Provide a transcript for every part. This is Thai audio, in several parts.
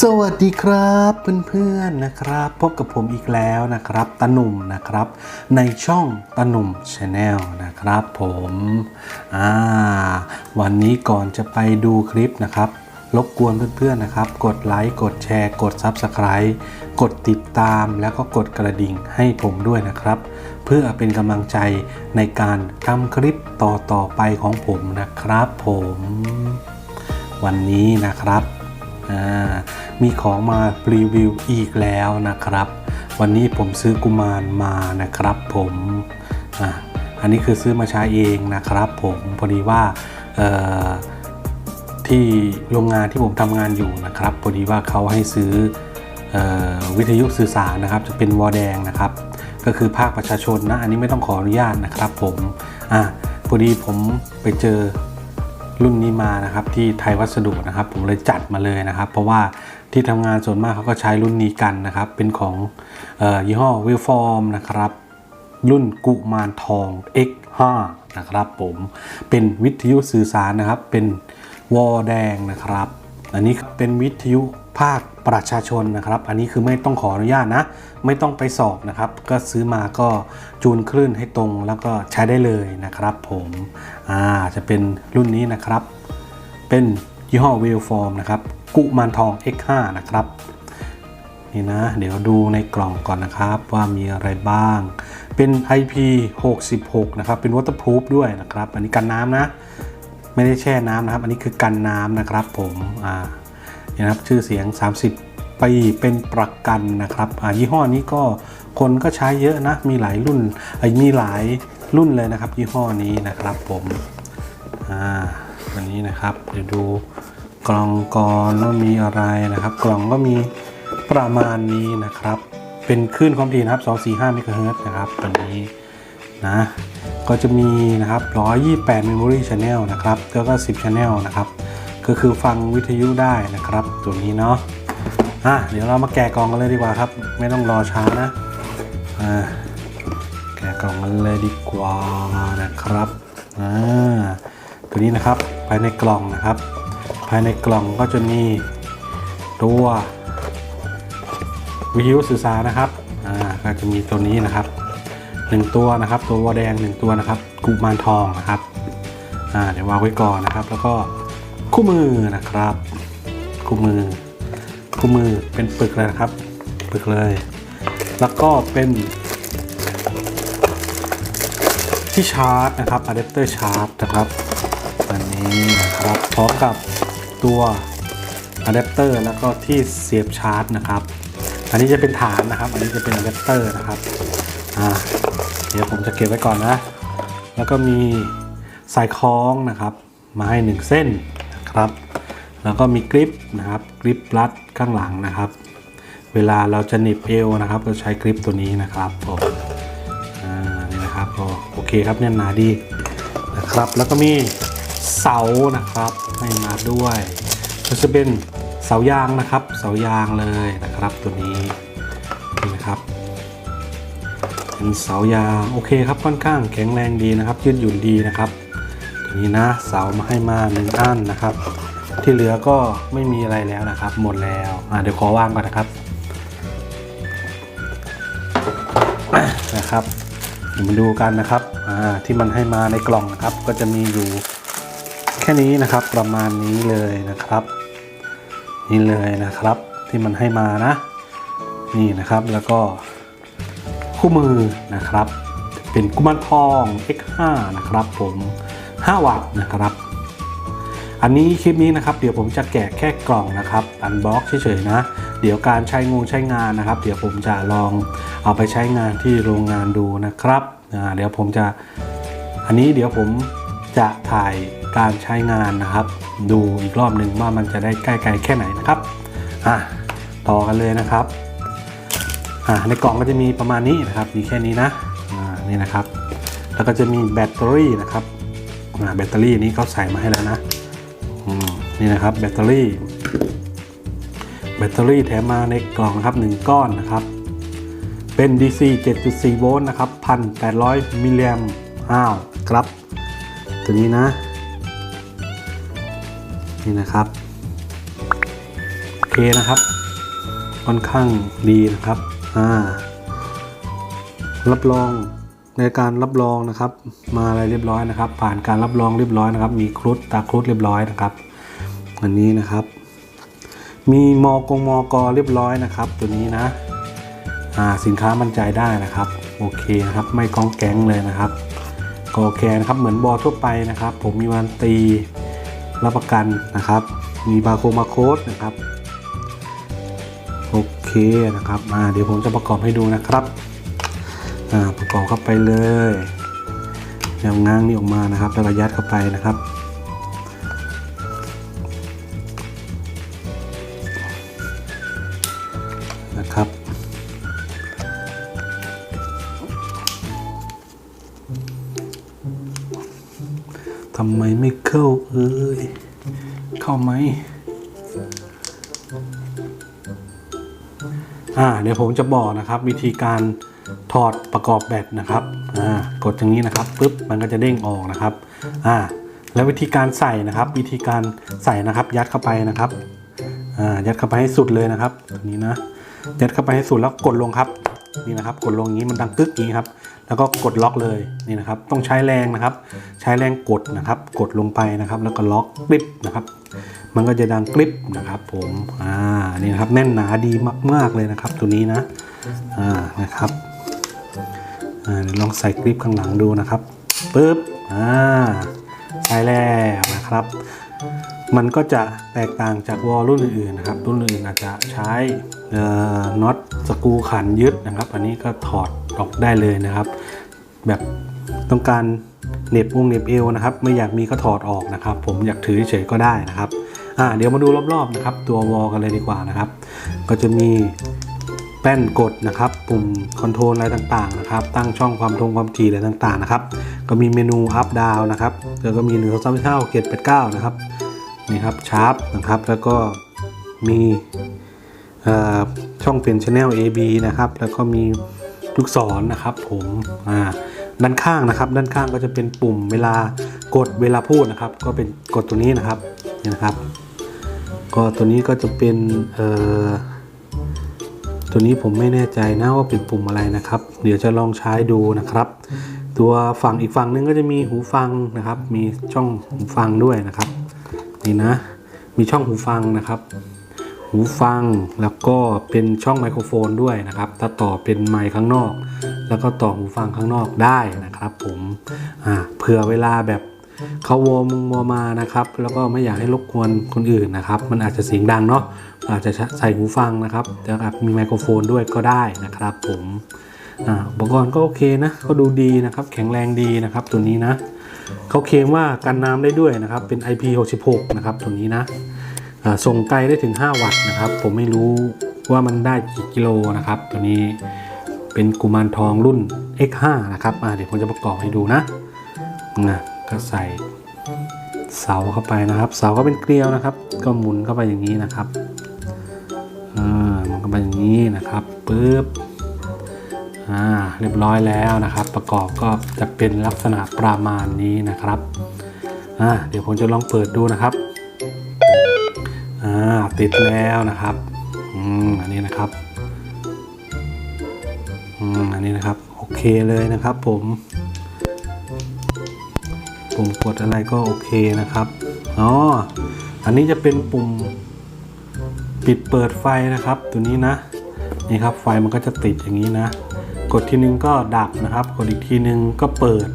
สวัสดีครับเพื่อนๆนะครับ พบกับผมอีกแล้วนะครับตาหนุ่มนะครับ ในช่องตาหนุ่มชาแนลนะครับผมอ่าวันนี้ก่อนจะไปดูคลิปนะครับรบกวนเพื่อนๆนะครับ กดไลค์กดแชร์ กด Subscribe กดติดตามแล้วก็กดกระดิ่งให้ผมด้วยนะครับ เพื่อเป็นกำลังใจในการทำคลิปต่อๆไปของผมนะครับ ผม วันนี้นะครับ มีของมารีวิวอีกแล้วนะครับ วันนี้ผมซื้อกุมารมานะครับผมออันนี้คือซื้อมาใช้เองนะครับผมพอดีว่าที่โรงงานที่ผมทำงานอยู่นะครับพอดีว่าเขาให้ซื้อออวิทยุสื่อสารนะครับ จะเป็นวอแดงนะครับ ก็คือภาคประชาชนนะ อันนี้ไม่ต้องขออนุญาตนะครับผมอะพอดีผมไปเจอ รุ่นนี้มานะครับที่ไทยวัสดุนะครับ ผมเลยจัดมาเลยนะครับ เพราะว่าที่ทำงานส่วนมากเขาก็ใช้รุ่นนี้กันนะครับ เป็นของออยี่ห้อวิลฟอร์มนะครับ รุ่นกุมารทอง X5 นะครับผมเป็นวิทยุสื่อสารนะครับเป็นวอแดงนะครับ อันนี้เป็นวิทยุ ภาคประชาชนนะครับ อันนี้คือไม่ต้องขออนุญาตนะ ไม่ต้องไปสอบนะครับ ก็ซื้อมาก็จูนคลื่นให้ตรงแล้วก็ใช้ได้เลยนะครับผมอ่าจะเป็นรุ่นนี้นะครับ เป็นยี่ห้อวิลฟอร์มนะครับ กุมารทอง X5 นะครับนี่นะ เดี๋ยวดูในกล่องก่อนนะครับว่ามีอะไรบ้าง เป็น IP66 นะครับ เป็น waterproof ด้วยนะครับ อันนี้กันน้ำนะ ไม่ได้แช่น้ำนะครับ อันนี้คือกันน้ำนะครับผมอ่า นะครับชื่อเสียง 30 ปีเป็นประกันนะครับยี่ห้อนี้ก็คนก็ใช้เยอะนะ มีหลายรุ่นเอ้ยมีหลายรุ่นเลยนะครับ ยี่ห้อนี้นะครับผมอ่าอันนี้นะครับเดี๋ยวดูกล่องก่อนว่ามีอะไรนะครับ กล่องก็มีประมาณนี้นะครับ เป็นคลื่นความถี่นะครับ 245เมกะเฮิรตซ์นะครับตัวนี้นะก็จะมีนะครับ 128 Memory Channel นะครับ แล้วก็ 10 Channel นะครับ ก็คือฟังวิทยุได้นะครับตัวนี้เนาะอะเดี๋ยวเรามาแกะกล่องกันเลยดีกว่าครับ ไม่ต้องรอช้านะอ่าแกะกล่องกันเลยดีกว่านะครับอ่าตัวนี้นะครับภายในกล่องนะครับ ภายในกล่องก็จะมีตัววิทยุสื่อสารนะครับอ่าก็จะมีตัวนี้นะครับหนึ่งตัวนะครับ ตัววอแดงหนึ่งตัวนะครับกุมารทองนะครับอ่าเดี๋ยววางไว้ก่อนนะครับ แล้วก็ คู่มือนะครับ คู่มือ คู่มือเป็นปึกเลยนะครับ ปึกเลย แล้วก็เป็นที่ชาร์จนะครับอะแดปเตอร์ชาร์จนะครับอันนี้นะครับพร้อมกับตัวอะแดปเตอร์แล้วก็ที่เสียบชาร์จนะครับ อันนี้จะเป็นฐานนะครับ อันนี้จะเป็นอะแดปเตอร์นะครับอ่าเดี๋ยวผมจะเก็บไว้ก่อนนะ แล้วก็มีสายคล้องนะครับ มาให้หนึ่งเส้น นะครับ แล้วก็มีกริปนะครับกริปรัดข้างหลังนะครับ เวลาเราจะหนีบเอวนะครับ เราใช้กริปตัวนี้นะครับผมอ่านี่นะครับก็โอเคครับเนี่ยหนาดีนะครับ แล้วก็มีเสานะครับให้มาด้วยก็จะเป็นเสายางนะครับ เสายางเลยนะครับตัวนี้นี่นะครับเป็นเสายางโอเคครับค่อนข้างแข็งแรงดีนะครับ ยืดหยุ่นดีนะครับ นี้นะเสามาให้มาหนึ่งอันนะครับ ที่เหลือก็ไม่มีอะไรแล้วนะครับ หมดแล้วอ่าเดี๋ยวขอวางก่อนนะครับนะครับเดี๋ยวมาดูกันนะครับอ่าที่มันให้มาในกล่องนะครับ ก็จะมีอยู่แค่นี้นะครับประมาณนี้เลยนะครับ นี่เลยนะครับที่มันให้มานะ นี่นะครับแล้วก็คู่มือนะครับ เป็นกุมารทอง X5 นะครับผม 5 วัตต์นะครับ อันนี้คลิปนี้นะครับเดี๋ยวผมจะแกะแค่กล่องนะครับอันบ็อกเฉยๆนะ เดี๋ยวการใช้งงใช้งานนะครับ เดี๋ยวผมจะลองเอาไปใช้งานที่โรงงานดูนะครับเดี๋ยวผมจะอันนี้เดี๋ยวผมจะถ่ายการใช้งานนะครับ ดูอีกรอบหนึ่งว่ามันจะได้ใกล้ไกลแค่ไหนนะครับอะต่อกันเลยนะครับอ่าในกล่องก็จะมีประมาณนี้นะครับมีแค่นี้นะอ่านี่นะครับ แล้วก็จะมีแบตเตอรี่นะครับ แบตเตอรี่นี้เขาใส่มาให้แล้วนะนี่นะครับแบตเตอรี่ แบตเตอรี่แถมมาในกล่องนะครับ 1 ก้อนนะครับ เป็น DC 7.4 โวลต์นะครับ 1,800 มิลลิแอมป์อ้าวครับ ตัวนี้นะ นี่นะครับ โอเคเคนะครับ ค่อนข้างดีนะครับ อ่า รับรอง ในการรับรองนะครับ มาอะไรเรียบร้อยนะครับ ผ่านการรับรองเรียบร้อยนะครับ มีครุฑตาครุฑเรียบร้อยนะครับอันนี้นะครับ มีมอกงมอกอเรียบร้อยนะครับ ตัวนี้นะอ่าสินค้ามั่นใจได้นะครับ โอเคนะครับ ไม่ก้องแก๊งเลยนะครับก็โอเคนะครับ เหมือนบอทั่วไปนะครับ ผมมีวันตีรับประกันนะครับ มีบาร์โคมาโค้ดนะครับ โอเคนะครับ มาเดี๋ยวผมจะประกอบให้ดูนะครับ ประกอบเข้าไปเลยเอาง้างนี่ออกมานะครับ แล้วก็ยัดเข้าไปนะครับนะครับ ทำไมไม่เข้าเอ้ย เข้าไหม อ่า เดี๋ยวผมจะบอกนะครับ วิธีการ ถอดประกอบแบตนะครับอ่ากดอย่างนี้นะครับปุ๊บมันก็จะเด้งออกนะครับอ่าแล้ววิธีการใส่นะครับ วิธีการใส่นะครับ ยัดเข้าไปนะครับอ่ายัดเข้าไปให้สุดเลยนะครับตัวนี้นะยัดเข้าไปให้สุดแล้วกดลงครับนี่นะครับ กดลงอย่างนี้มันดังกึกอย่างนี้ครับ แล้วก็กดล็อกเลยนี่นะครับ ต้องใช้แรงนะครับ ใช้แรงกดนะครับ กดลงไปนะครับ แล้วก็ล็อกกริบนะครับ มันก็จะดังกริบนะครับ ผมอ่านี่นะครับแน่นหนาดีมาก ๆเลยนะครับ ตัวนี้นะอ่านะครับ ลองใส่กริบข้างหลังดูนะครับปึ๊บอ่าใช้แล้วนะครับ มันก็จะแตกต่างจากวอลรุ่นอื่นๆนะครับ รุ่นอื่นอาจจะใช้น็อตสกูขันยึดนะครับ อันนี้ก็ถอดออกได้เลยนะครับ แบบต้องการเหน็บวงเหน็บเอวนะครับ ไม่อยากมีก็ถอดออกนะครับ ผมอยากถือเฉยก็ได้นะครับอ่าเดี๋ยวมาดูรอบๆนะครับ ตัววอลกันเลยดีกว่านะครับ ก็จะมี แป้นกดนะครับ ปุ่มคอนโทรลอะไรต่างๆนะครับ ตั้งช่องความทงความถี่อะไรต่างๆนะครับ ก็มีเมนูอัพดาวนะครับแล้วก็มีหนึ่งสองสามสี่ห้าหกเจ็ดแปดเก้านะครับนี่ครับชาร์ปนะครับ แล้วก็มีเอ่อช่องเปลี่ยนช anel AB นะครับ แล้วก็มีลูกศรนะครับผมอ่าด้านข้างนะครับ ด้านข้างก็จะเป็นปุ่มเวลากดเวลาพูดนะครับ ก็เป็นกดตัวนี้นะครับนี่นะครับ ก็ตัวนี้ก็จะเป็นเอ่อ ตัวนี้ผมไม่แน่ใจนะว่าเป็นปุ่มอะไรนะครับ เดี๋ยวจะลองใช้ดูนะครับ ตัวฝั่งอีกฝั่งนึงก็จะมีหูฟังนะครับ มีช่องหูฟังด้วยนะครับ นี่นะ มีช่องหูฟังนะครับ หูฟังแล้วก็เป็นช่องไมโครโฟนด้วยนะครับถ้าต่อเป็นไมค์ข้างนอก แล้วก็ต่อหูฟังข้างนอกได้นะครับ ผมเผื่อเวลาแบบ เขาวอมงวมานะครับ แล้วก็ไม่อยากให้รบกวนคนอื่นนะครับ มันอาจจะเสียงดังเนาะอาจจะใส่หูฟังนะครับแต่อาจมีไมโครโฟนด้วยก็ได้นะครับผมอ่าอุปกรณ์ก็โอเคนะก็ดูดีนะครับ แข็งแรงดีนะครับตัวนี้นะเขาเคลมว่ากันน้ำได้ด้วยนะครับ เป็น IP66 นะครับตัวนี้นะส่งไกลได้ถึง 5 วัตต์นะครับ ผมไม่รู้ว่ามันได้กี่กิโลนะครับ ตัวนี้เป็นกุมารทองรุ่น X5 นะครับเดี๋ยวผมจะประกอบให้ดูนะนะ ก็ใส่เสาเข้าไปนะครับ เสาก็เป็นเกลียวนะครับ ก็หมุนเข้าไปอย่างนี้นะครับอ่ามันก็ไปอย่างนี้นะครับปึ๊บอ่าเรียบร้อยแล้วนะครับ ประกอบก็จะเป็นลักษณะประมาณนี้นะครับอ่าเดี๋ยวผมจะลองเปิดดูนะครับอ่าติดแล้วนะครับอืมอันนี้นะครับอืมอันนี้นะครับ โอเคเลยนะครับผม ปุ่มกดอะไรก็โอเคนะครับอ๋ออันนี้จะเป็นปุ่มปิดเปิดไฟนะครับ ตัวนี้นะนี่ครับไฟมันก็จะติดอย่างนี้นะ กดทีนึงก็ดับนะครับ กดอีกทีนึงก็เปิด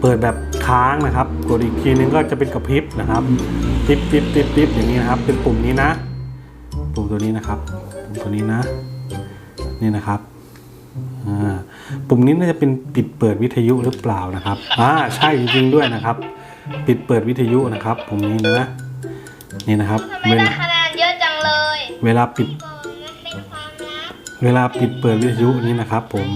เปิดแบบค้างนะครับ กดอีกทีนึงก็จะเป็นกระพริบนะครับปิ๊บปิ๊บปิ๊บปิ๊บอย่างนี้นะครับ เป็นปุ่มนี้นะ ปุ่มตัวนี้นะครับปุ่มตัวนี้นะ นี่นะครับอ่า ปุ่มนี้น่าจะเป็นปิดเปิดวิทยุหรือเปล่านะครับอ่าใช่จริงๆด้วยนะครับ ปิดเปิดวิทยุนะครับปุ่มนี้นะนี่นะครับทำไมเวได้ลาคะแนนเยอะจังเลยเวลาปิดก่อนมันเป็นความลับเวลาปิดเปิดวิทยุนี้นะครับ ผม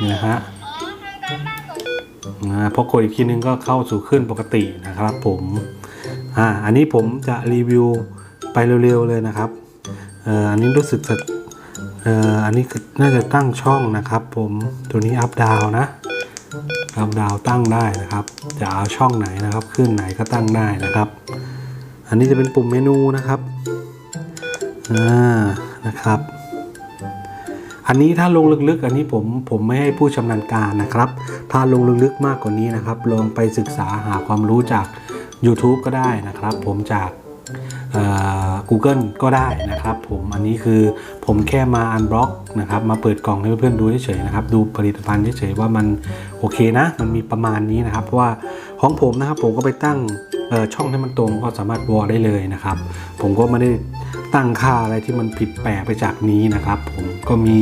นี่นะฮะอ๋อทำการบ้านของอ่าพอกดอีกทีนึงก็เข้าสู่ขึ้นปกตินะครับ ผมอ่าอันนี้ผมจะรีวิวไปเร็วๆเลยนะครับเอ่ออันนี้รู้สึกจะ เอ่ออันนี้คือน่าจะตั้งช่องนะครับ ผมตัวนี้อัพดาวนะอัพดาวตั้งได้นะครับ จะเอาช่องไหนนะครับ ขึ้นไหนก็ตั้งได้นะครับ อันนี้จะเป็นปุ่มเมนูนะครับอ่านะครับ อันนี้ถ้าลงลึกๆ อันนี้ผมผมไม่ให้ผู้ชำนาญการนะครับ ถ้าลงลึกๆมากกว่านี้นะครับ ลองไปศึกษาหาความรู้จาก YouTube ก็ได้นะครับ ผมจาก Google ก็ได้นะครับผมอันนี้คือผมแค่มาอันบล็อกนะครับมาเปิดกล่องให้เพื่อนๆดูเฉยๆนะครับดูผลิตภัณฑ์เฉยๆว่ามันโอเคนะ มันมีประมาณนี้นะครับเพราะว่าของผมนะครับผมก็ไปตั้งช่องให้มันตรงก็สามารถวอลได้เลยนะครับ ผมก็ไม่ได้ตั้งค่าอะไรที่มันผิดแปลกไปจากนี้นะครับ ผมก็มี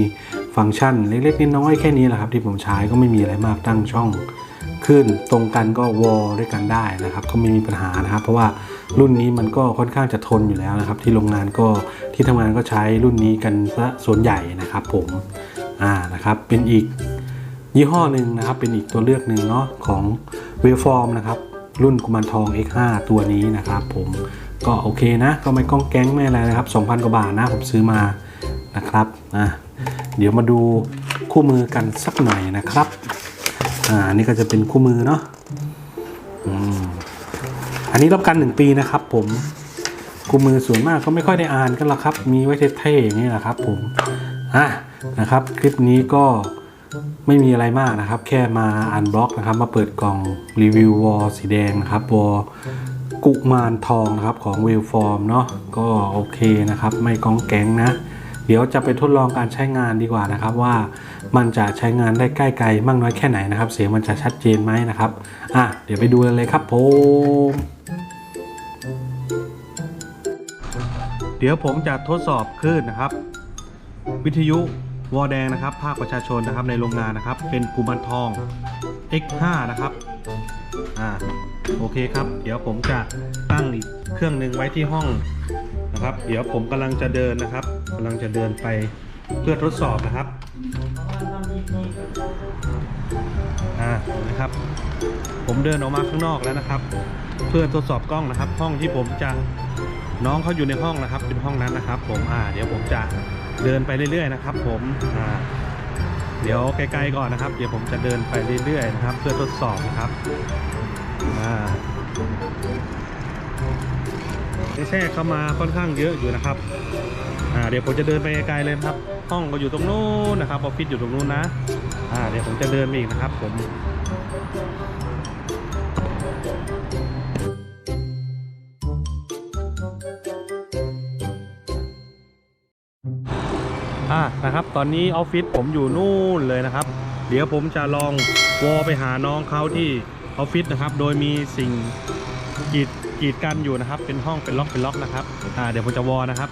ฟังก์ชันเล็กๆน้อยๆแค่นี้แหละครับที่ผมใช้ก็ไม่มีอะไรมากตั้งช่องขึ้นตรงกันก็วอลด้วยกันได้นะครับ ก็ไม่มีปัญหานะครับ เพราะว่า รุ่นนี้มันก็ค่อนข้างจะทนอยู่แล้วนะครับ ที่โรงงานก็ที่ทำงานก็ใช้รุ่นนี้กันซะส่วนใหญ่นะครับ ผมอ่านะครับเป็นอีกยี่ห้อหนึ่งนะครับ เป็นอีกตัวเลือกหนึ่งเนาะของเวฟอร์มนะครับ รุ่นกุมารทอง X5 ตัวนี้นะครับ ผมก็โอเคนะ ก็ไม่ก้องแก๊งไม่อะไรนะครับ 2,000 กว่าบาทนะผมซื้อมานะครับอะเดี๋ยวมาดูคู่มือกันสักหน่อยนะครับ อ่านนี่ก็จะเป็นคู่มือเนาะอืม อันนี้รับกันหนึ่งปีนะครับ ผมคู่มือส่วนมากก็ไม่ค่อยได้อ่านกันหรอกครับ มีไว้เท่ๆอย่างนี้แหละครับ ผมอะนะครับ คลิปนี้ก็ไม่มีอะไรมากนะครับ แค่มาอันบล็อกนะครับ มาเปิดกล่องรีวิววอลสีแดงนะครับวอลกุมารทองนะครับของเวลฟอร์มเนาะก็โอเคนะครับ ไม่กองแก๊งนะ เดี๋ยวจะไปทดลองการใช้งานดีกว่านะครับว่า มันจะใช้งานได้ใกล้ไกลมากน้อยแค่ไหนนะครับ เสียงมันจะชัดเจนไหมนะครับอะเดี๋ยวไปดูเลยครับผมเดี๋ยวผมจะทดสอบคลื่นนะครับ วิทยุวอแดงนะครับ ภาคประชาชนนะครับในโรงงานนะครับ เป็นกุมารทอง X5 นะครับอ่าโอเคครับ เดี๋ยวผมจะตั้งอีกเครื่องหนึ่งไว้ที่ห้องนะครับ เดี๋ยวผมกำลังจะเดินนะครับกำลังจะเดินไปเพื่อทดสอบนะครับ อ่านะครับ ผมเดินออกมาข้างนอกแล้วนะครับ เพื่อทดสอบกล้องนะครับ ห้องที่ผมจะน้องเขาอยู่ในห้องนะครับเป็นห้องนั้นนะครับ ผมอ่า เดี๋ยวผมจะเดินไปเรื่อยๆนะครับ ผมอ่าเดี๋ยวไกลๆก่อนนะครับ เดี๋ยวผมจะเดินไปเรื่อยๆนะครับ เพื่อทดสอบนะครับอ่าแทรกเข้ามาค่อนข้างเยอะอยู่นะครับอ่าเดี๋ยวผมจะเดินไปไกลๆเลยครับ ห้องก็อยู่ตรงนู้นนะครับออฟฟิศอยู่ตรงนู้นนะอ่าเดี๋ยวผมจะเดินไปอีกนะครับ ผมอ่านะครับ ตอนนี้ออฟฟิศผมอยู่นู่นเลยนะครับ เดี๋ยวผมจะลองวอลไปหาน้องเขาที่ออฟฟิศนะครับ โดยมีสิ่งกีดกีดกันอยู่นะครับ เป็นห้องเป็นล็อกเป็นล็อกนะครับอ่าเดี๋ยวผมจะวอนะครับ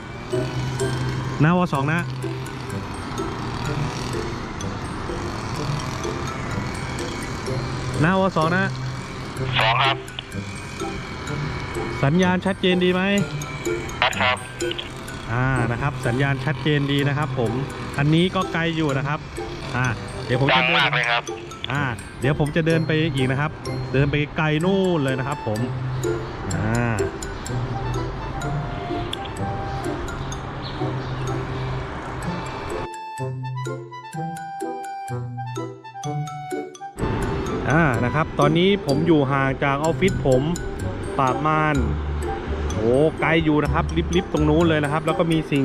หน้าวอสองนะ หน้าวอสองนะสองครับ สัญญาณชัดเจนดีไหมชัดครับอ่านะครับ สัญญาณชัดเจนดีนะครับ ผมอันนี้ก็ไกลอยู่นะครับอ่าเดี๋ยวผมดัจะงเดินมากเลยครับอ่าเดี๋ยวผมจะเดินไปอีกนะครับ เดินไปไกลนู่นเลยนะครับ ผม นะครับ ตอนนี้ผมอยู่ห่างจากออฟฟิศผมประมาณโอ้ไกลอยู่นะครับลิฟต์ๆตรงนู้นเลยนะครับ แล้วก็มีสิ่ง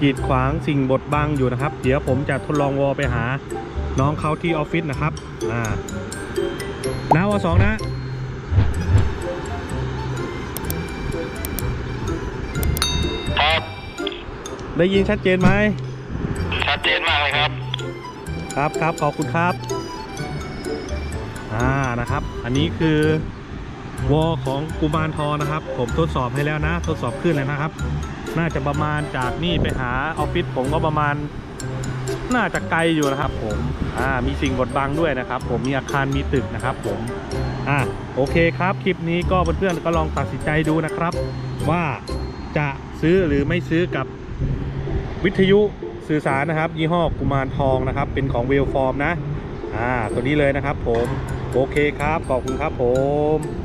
กีดขวางสิ่งบดบังอยู่นะครับ เดี๋ยวผมจะทดลองวอลไปหาน้องเขาที่ออฟฟิศนะครับอ่านะวอสองนะครับได้ยินชัดเจนไหม ชัดเจนมากเลยครับ ครับครับขอบคุณครับอ่า นะครับ อันนี้คือวอลของกุมารทองนะครับ ผมทดสอบให้แล้วนะ ทดสอบขึ้นเลยนะครับ น่าจะประมาณจากนี่ไปหาออฟฟิศผมก็ประมาณ น่าจะไกลอยู่นะครับ ผมอ่ามีสิ่งบดบังด้วยนะครับ ผมมีอาคารมีตึกนะครับ ผมอ่าโอเคครับ คลิปนี้ก็เพื่อนๆก็ลองตัดสินใจดูนะครับ ว่าจะซื้อหรือไม่ซื้อกับวิทยุสื่อสารนะครับ ยี่ห้อกุมารทองนะครับ เป็นของเวลฟอร์มนะอ่าตัวนี้เลยนะครับผม โอเคครับ ขอบคุณครับผม